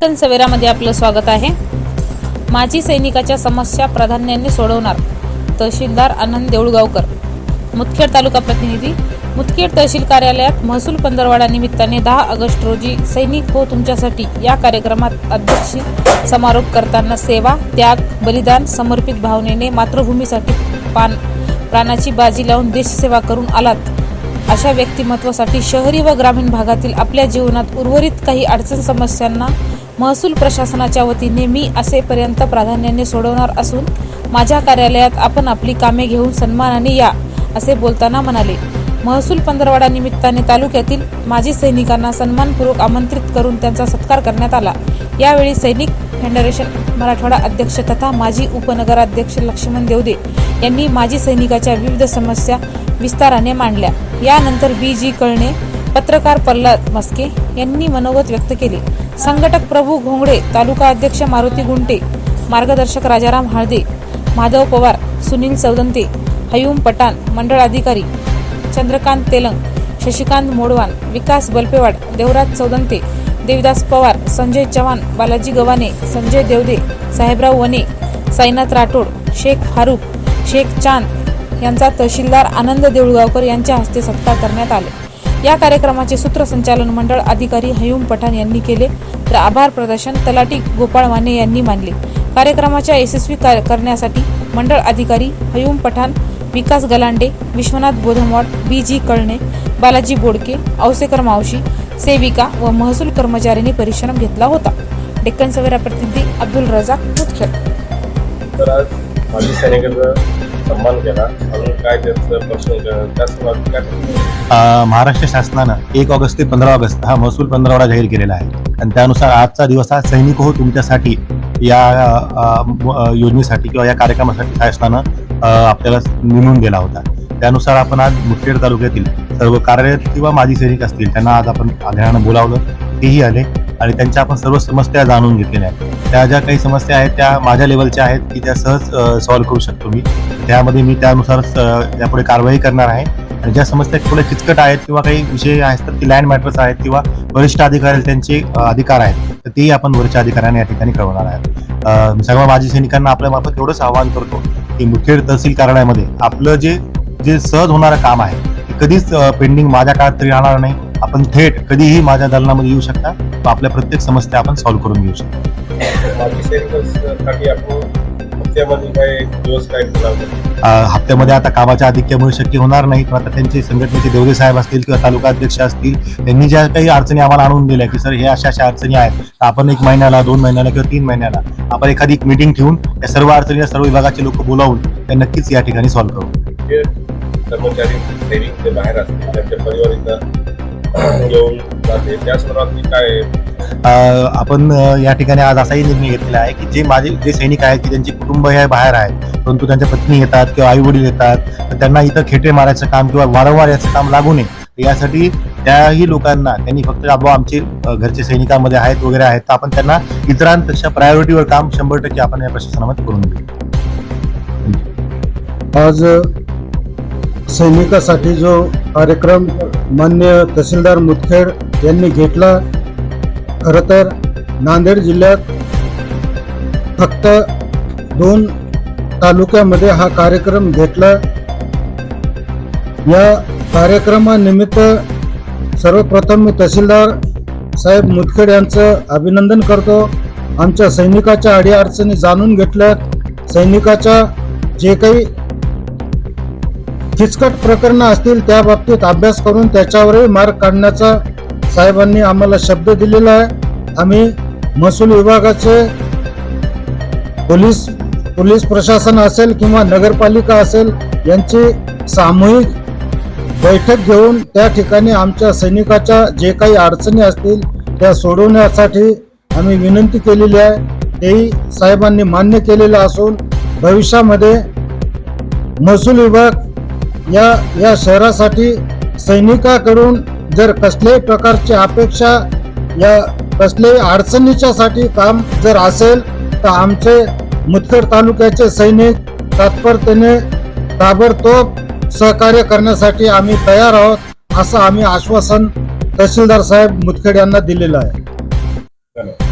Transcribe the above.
डेक्कन सवेरामध्ये आपलं स्वागत आहे. माजी सैनिकाच्या समस्या प्राधान्याने सोडवणार तहसीलदार आनंद देऊळगावकर मुदखेड तालुका प्रतिनिधी मुदखेड तहसील कार्यालयात महसूल पंधरवाडा निमित्ताने दहा ऑगस्ट रोजी सैनिक हो तुमच्यासाठी या कार्यक्रमात अध्यक्षी समारोप करताना सेवा त्याग बलिदान समर्पित भावनेने मातृभूमीसाठी पान प्राणाची बाजी लावून देशसेवा करून आलात. अशा व्यक्तिमत्वासाठी शहरी व ग्रामीण भागातील आपल्या जीवनात उर्वरित काही अडचण समस्यांना महसूल प्रशासनाच्या वतीने मी असेपर्यंत प्राधान्याने सोडवणार असून माझ्या कार्यालयात आपण आपली कामे घेऊन सन्मानाने या असे बोलताना म्हणाले. महसूल पंधरवाडा निमित्ताने तालुक्यातील माजी सैनिकांना सन्मानपूर्वक आमंत्रित करून त्यांचा सत्कार करण्यात आला. यावेळी सैनिक फेडरेशन मराठवाडा अध्यक्ष तथा माजी उपनगराध्यक्ष लक्ष्मण देवदे यांनी माजी सैनिकाच्या विविध समस्या विस्ताराने मांडल्या. यानंतर बी. जी. कळणे पत्रकार प्रल्हाद मस्के यांनी मनोगत व्यक्त केले. संघटक प्रभू घोंगडे तालुका अध्यक्ष मारुती गुंटे मार्गदर्शक राजाराम हळदे माधव पवार सुनील सौदंते हयूम पठाण मंडळ अधिकारी चंद्रकांत तेलंग शशिकांत मोडवान विकास बलपेवाड देवराज सौदंते देवदास पवार संजय चव्हाण बालाजी गव्हाणे संजय देवदे साहेबराव वने साईनाथ राठोड शेख फारूक शेख चांद यांचा तहसीलदार आनंद देऊळगावकर यांच्या हस्ते सत्कार करण्यात आले. या कार्यक्रमाचे सूत्रसंचालन मंडळ अधिकारी हयूम पठाण यांनी केले. तर आभार प्रदर्शन तलाटी गोपाळ माने यांनी मानले. कार्यक्रमाच्या यशस्वी करण्यासाठी मंडळ अधिकारी हयूम पठाण विकास गलांडे विश्वनाथ बोधमवाड बी जी कळणे बालाजी बोडके औसेकर मावशी सेविका व महसूल कर्मचाऱ्यांनी परिश्रम घेतला होता. डेक्कन सवेरा प्रतिनिधी अब्दुल रजाक मुदखेड. तर सैनिकाचा सन्मान केला. अजून काय त्याचं प्रश्न काय? महाराष्ट्र शासनानं एक ऑगस्ट ते पंधरा ऑगस्ट हा महसूल पंधरावडा जाहीर केलेला आहे. आणि त्यानुसार आजचा दिवस हा सैनिक हो तुमच्यासाठी या योजनेसाठी किंवा या कार्यक्रमासाठी शासनानं आपल्याला नेमून दिला होता. त्यानुसार आपण आज मुखेड तालुक्यातील सर्व कार्यरत किंवा माजी सैनिक असतील त्यांना आज आपण आग्रहानं बोलावलं तेही आले आणि त्यांच्या आपण सर्व समस्या जाणून घेतलेल्या आहेत. त्या ज्या काही समस्या आहेत त्या माझ्या लेवलच्या आहेत की त्या सहज सॉल्व्ह करू शकतो मी. त्यामध्ये मी त्यानुसार यापुढे कारवाई करणार आहे. आणि ज्या समस्या थोड्या किचकट आहेत किंवा काही विषय असतात की लँड मॅटर्स आहेत किंवा वरिष्ठ अधिकारी त्यांचे अधिकार आहेत तर तेही आपण वरिष्ठ अधिकाऱ्यांना या ठिकाणी कळवणार आहेत. सर्व माजी सैनिकांना आपल्या मार्फत एवढंच आवाहन करतो की मुखेड तहसील कार्यालयामध्ये आपलं जे जे सहज होणारं काम आहे ते कधीच पेंडिंग माझ्या काळात तरी राहणार नाही. आपण थेट कधीही माझ्या दालनामध्ये येऊ शकता. आपल्या प्रत्येक समस्या आपण सॉल्व्ह करून घेऊ शकता. हप्त्यामध्ये आता कामाच्या आधिक्यामुळे शक्य होणार नाही पण आता त्यांचे संघटनेचे देवदे साहेब असतील किंवा तालुका अध्यक्ष असतील त्यांनी ज्या काही अडचणी आम्हाला आणून दिल्या की सर हे अशा अशा अडचणी आहेत तर आपण एक महिन्याला दोन महिन्याला किंवा तीन महिन्याला आपण एखादी एक मीटिंग ठेवून या सर्व अडचणी सर्व विभागाचे लोक बोलावून त्या नक्कीच या ठिकाणी सॉल्व्ह करू. कर्मचारी बाहेर असतील त्यांच्या घेऊन जाते त्या संदर्भात काय आपण या ठिकाणी आज असाही निर्णय घेतलेला आहे की जे माझे जे सैनिक आहेत की त्यांचे कुटुंब हे बाहेर आहेत परंतु त्यांच्या पत्नी येतात किंवा आई वडील येतात त्यांना इथं खेटे मारायचं काम किंवा वारंवार याचं काम लागू नये. यासाठी त्याही लोकांना त्यांनी फक्त बाबा आमचे घरचे सैनिकांमध्ये आहेत वगैरे आहेत तर आपण त्यांना इतरांपेक्षा प्रायोरिटीवर काम शंभर टक्के आपण या प्रशासनामध्ये करून देऊ. आज सैनिकासाठी जो कार्यक्रम मान्य तहसीलदार मुदखेड यांनी घेतला. खरं तर नांदेड जिल्ह्यात फक्त दोन तालुक्यामध्ये हा कार्यक्रम घेतला. या कार्यक्रमानिमित्त सर्वप्रथम मी तहसीलदार साहेब मुदखेड यांचं अभिनंदन करतो. आमच्या सैनिकाच्या अडीअडचणी जाणून घेतल्या सैनिकाच्या जे काही किचकट प्रकरणं असतील त्या बाबतीत अभ्यास करून त्याच्यावरही मार्ग काढण्याचा साहेबांनी आम्हाला शब्द दिलेला आहे. आम्ही महसूल विभागाचे पोलीस पोलीस प्रशासन असेल किंवा नगरपालिका असेल यांची सामूहिक बैठक घेऊन त्या ठिकाणी आमच्या सैनिकाच्या जे काही अडचणी असतील त्या सोडवण्यासाठी आम्ही विनंती केलेली आहे. तेही साहेबांनी मान्य केलेलं असून भविष्यामध्ये महसूल विभाग या या शहरासाठी सैनिकाकडून जर कसल्याही प्रकारची अपेक्षा या कसल्याही अडचणीच्यासाठी काम जर असेल तर आमचे मुदखेड तालुक्याचे सैनिक तात्परतेने ताबडतोब सहकार्य करण्यासाठी आम्ही तयार आहोत असं आम्ही आश्वासन तहसीलदार साहेब मुदखेड यांना दिलेलं आहे. धन्यवाद.